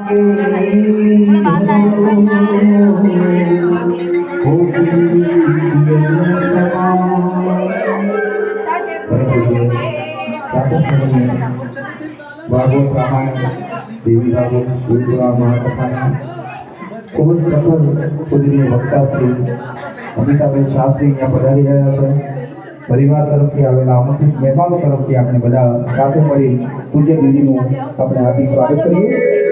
હૈં હું બાત લાયા હું ઓર પૂજી દેવી રામજી સુપુરા માં કે પાર કુળ પર પૂજી ને હક્કા થી અને કા બે સાથ થી યહ પધાર્યા ગયા છે પરિવાર તરફથી આવેલા અમૂલ્ય મહેમાનો તરફથી આપને બડા સાથો પડી પૂજે દેવી નું અપને આતિ સ્વાગત કરીએ